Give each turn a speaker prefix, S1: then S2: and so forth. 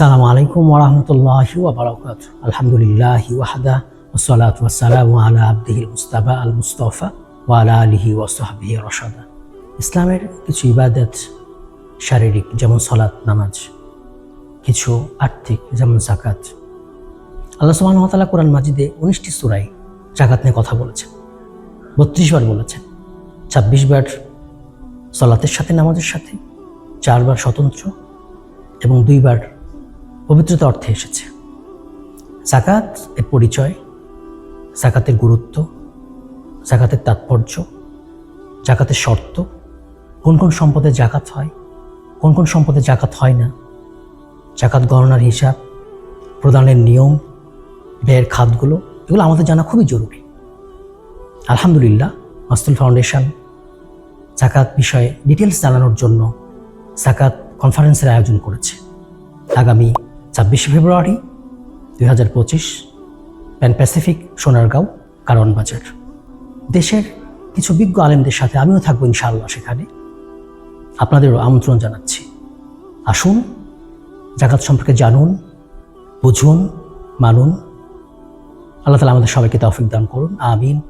S1: আসসালামু আলাইকুম ওরহমতুল্লাহি ওবরাকাত আলহামদুলিল্লাহ ওয়াহদা ওসলাত ওয়াসালাম আলা আব্দিহিল মুস্তাফা আল মুস্তফা ওয়া আলা আলিহি ওয়াসহাবিহি রশাদা। ইসলামের কিছু ইবাদত, শারীরিক যেমন সলাৎ নামাজ, কিছু আর্থিক যেমন জাকাত আল্লাহ তাআলা কোরআন মাজিদে উনিশটি সূরায় জাকাত নিয়ে কথা বলেছেন, বত্রিশ বার বলেছেন, ছাব্বিশ বার সলাতের সাথে, নামাজের সাথে চারবার স্বতন্ত্র এবং দুইবার পবিত্রতা অর্থে এসেছে। জাকাত এর পরিচয় জাকাতের গুরুত্ব জাকাতের তাৎপর্য জাকাতের শর্ত, কোন কোন সম্পদে জাকাত হয়, কোন কোন সম্পদে জাকাত হয় না জাকাত গণনার হিসাব, প্রদানের নিয়ম, ব্যয়ের খাতগুলো, এগুলো আমাদের জানা খুবই জরুরি। আলহামদুলিল্লাহ, মাস্তুল ফাউন্ডেশন জাকাত বিষয়ে ডিটেলস জানানোর জন্য জাকাত কনফারেন্সের আয়োজন করেছে। আগামী ছাব্বিশে ফেব্রুয়ারি দুই হাজার পঁচিশ প্যান প্যাসিফিক, সোনারগাঁও কারণ বাজার। দেশের কিছু বিজ্ঞ আলেমদের সাথে আমিও থাকব ইনশাআল্লাহ সেখানে। আপনাদেরও আমন্ত্রণ জানাচ্ছি। আসুন, জাকাত সম্পর্কে জানুন, বুঝুন, মানুন। আল্লাহ তালা আমাদের সবাইকে তৌফিক দান করুন। আমিন।